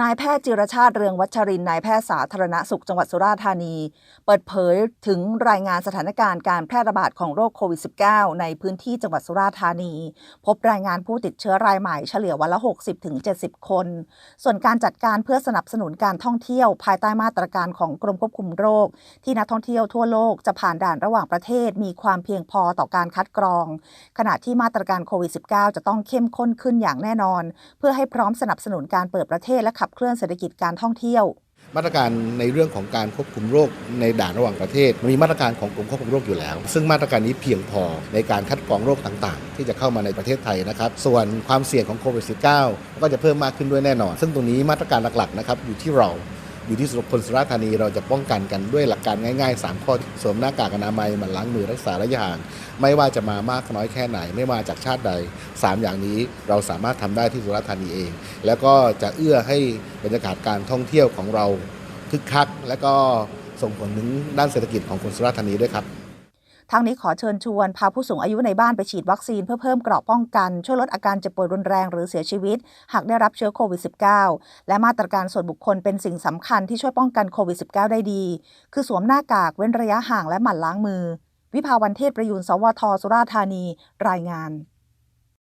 นายแพทย์จิรชาติเรืองวัชรินนายแพทย์สาธารณสุขจังหวัดสุราษฎร์ธานี เปิดเผยถึงรายงานสถานการณ์การแพร่ระบาดของโรคโควิด -19 ในพื้นที่จังหวัดสุราษฎร์ธานี พบรายงานผู้ติดเชื้อรายใหม่เฉลี่ยวันละ 60-70 คน ส่วนการจัดการเพื่อสนับสนุนการท่องเที่ยวภายใต้มาตรการของกรมควบคุมโรค ที่นักท่องเที่ยวทั่วโลกจะผ่านด่านระหว่างประเทศ มีความเพียงพอต่อการคัดกรอง ขณะที่มาตรการโควิด -19 จะต้องเข้มข้นขึ้นอย่างแน่นอน เพื่อให้พร้อมสนับสนุนการเปิดประเทศและขับเคลื่อนเศรษฐกิจการท่องเที่ยว มาตรการในเรื่องของการควบคุมโรคในด่านระหว่างประเทศ มีมาตรการของกรมควบคุมโรคอยู่แล้ว ซึ่งมาตรการนี้เพียงพอในการคัดกรองโรคต่างๆ ที่จะเข้ามาในประเทศไทยนะครับ ส่วนความเสี่ยงของโควิด -19 ก็จะเพิ่มมากขึ้นด้วยแน่นอน ซึ่งตรงนี้มาตรการหลักๆนะครับอยู่ที่เรา อยู่ที่คนสุราษฎร์ธานีเราจะป้องกันกันด้วยหลักการง่าย ๆ 3 ข้อสวมหน้ากากอนามัยมันล้างมือรักษาระยะห่าง ไม่ว่าจะมามากน้อยแค่ไหน ไม่มาจากชาติใด 3 อย่างนี้เราสามารถทำได้ที่สุราษฎร์ธานีเอง แล้วก็จะเอื้อให้บรรยากาศการท่องเที่ยวของเราคึกคัก และก็ส่งผลถึงด้านเศรษฐกิจของคนสุราษฎร์ธานีด้วยครับ ทางนี้ขอเชิญชวนพาผู้สูงอายุในบ้านไปฉีดวัคซีนเพื่อเพิ่มเกราะป้องกัน ช่วยลดอาการเจ็บป่วยรุนแรงหรือเสียชีวิต หากได้รับเชื้อโควิด -19 และมาตรการส่วนบุคคลเป็นสิ่งสำคัญที่ช่วยป้องกันโควิด -19 ได้ดี คือสวมหน้ากากเว้นระยะห่างและหมั่นล้างมือ วิภาวันเทศประยูนสวท สุราธานี รายงาน